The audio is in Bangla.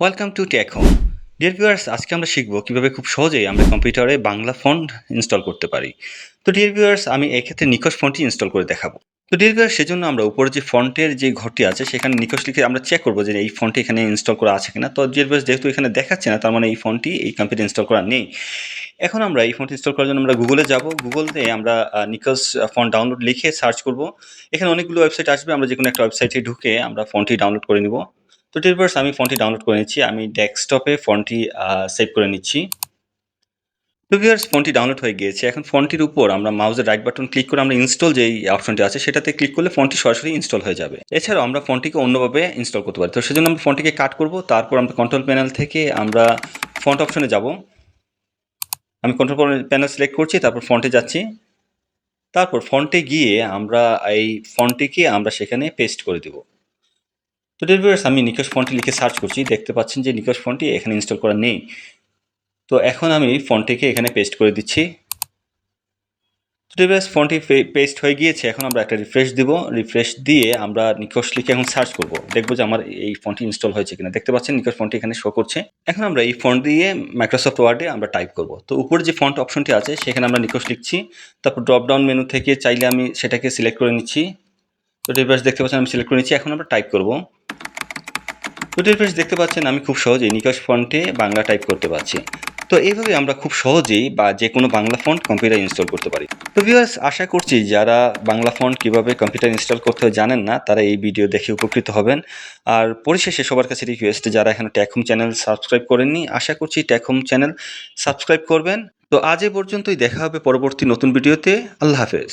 Welcome to tech home dear viewers আজকে আমরা শিখব কীভাবে খুব সহজেই আমরা কম্পিউটারে বাংলা ফন্ট ইনস্টল করতে পারি। তো ডিয়ার ভিউয়ার্স আমি এক্ষেত্রে নিকশ ফন্টটি ইনস্টল করে দেখাবো। তো ডিয়ার ভিউয়ার্স সেজন্য আমরা উপরে যে ফন্টের যে ঘরটি আছে, সেখানে নিকশ লিখে আমরা চেক করব যে এই ফন্টটি এখানে ইনস্টল করা আছে কিনা। তো ডিয়ার ভিউয়ার্স যেহেতু এখানে দেখাচ্ছে না, তার মানে এই ফন্টটি এই কম্পিউটার ইনস্টল করা নেই। এখন আমরা এই ফন্ট ইনস্টল করার জন্য আমরা গুগলে যাব। গুগলে আমরা নিকস ফন্ট ডাউনলোড লিখে সার্চ করব। এখানে অনেকগুলো ওয়েবসাইট আসবে, আমরা যে কোনো একটা ওয়েবসাইটে ঢুকে আমরা ফন্টটি ডাউনলোড করে নিব। তো টিরভার্স আমি ফন্টটি ডাউনলোড করে নিচ্ছি। আমি ডেস্কটপে ফন্টটি সেভ করে নিচ্ছি। তো ভিউয়ার্স ফোনটি ডাউনলোড হয়ে গিয়েছে। এখন ফোনটির উপর আমরা মাউজের রাইট বাটন ক্লিক করে আমরা ইনস্টল যেই অপশনটি আছে, সেটাতে ক্লিক করলে ফোনটি সরাসরি ইনস্টল হয়ে যাবে। এছাড়াও আমরা ফোনটিকে অন্যভাবে ইনস্টল করতে পারি। তো সেজন্য আমরা ফোনটিকে কাট করব। তারপর আমরা কন্ট্রোল প্যানেল থেকে আমরা ফন্ট অপশনে যাব। আমি কন্ট্রোল প্যানেল সিলেক্ট করছি, তারপর ফন্টে যাচ্ছি। তারপর ফন্টে গিয়ে আমরা এই ফন্টটিকে আমরা সেখানে পেস্ট করে দেবো। তো ডেলিভার্স আমি নিকশ ফন্টটি লিখে সার্চ করছি, দেখতে পাচ্ছেন যে নিকশ ফন্টটি এখানে ইনস্টল করা নেই। তো এখন আমি ফন্টটিকে এখানে পেস্ট করে দিচ্ছি। ডেলিভার্স ফন্টটি পেস্ট হয়ে গিয়েছে, এখন আমরা একটা রিফ্রেশ দিব। রিফ্রেশ দিয়ে আমরা নিকশ লিখে এখন সার্চ করব। দেখব যে আমার এই ফন্টটি ইনস্টল হয়েছে কিনা। দেখতে পাচ্ছেন নিকশ ফন্টটি এখানে শো করছে। এখন আমরা এই ফন্ট দিয়ে মাইক্রোসফট ওয়ার্ডে আমরা টাইপ করব। তো উপরে যে ফন্ট অপশনটি আছে, সেখানে আমরা নিকশ লিখছি। তারপর ড্রপ ডাউন মেনু থেকে চাইলে আমি সেটাকে সিলেক্ট করে নিচ্ছি। তো ডিভাইস দেখতে পাচ্ছেন আমি সিলেক্ট করে নিচ্ছি। এখন আমরা টাইপ করব। তো ডিভাইস দেখতে পাচ্ছেন, আমি খুব সহজেই নিকশ ফন্টে বাংলা টাইপ করতে পারছি। তো এইভাবে আমরা খুব সহজেই বা যে কোনো বাংলা ফন্ট কম্পিউটার ইনস্টল করতে পারি। তো ভিউয়ার্স আশা করছি যারা বাংলা ফন্ট কীভাবে কম্পিউটার ইনস্টল করতে জানেন না, তারা এই ভিডিও দেখে উপকৃত হবেন। আর পরিশেষে সবার কাছে রিকোয়েস্ট যারা এখানে ট্যাকহোম চ্যানেল সাবস্ক্রাইব করেননি, আশা করছি ট্যাকহোম চ্যানেল সাবস্ক্রাইব করবেন। তো আজ এ পর্যন্তই দেখা হবে পরবর্তী নতুন ভিডিওতে আল্লাহ হাফেজ।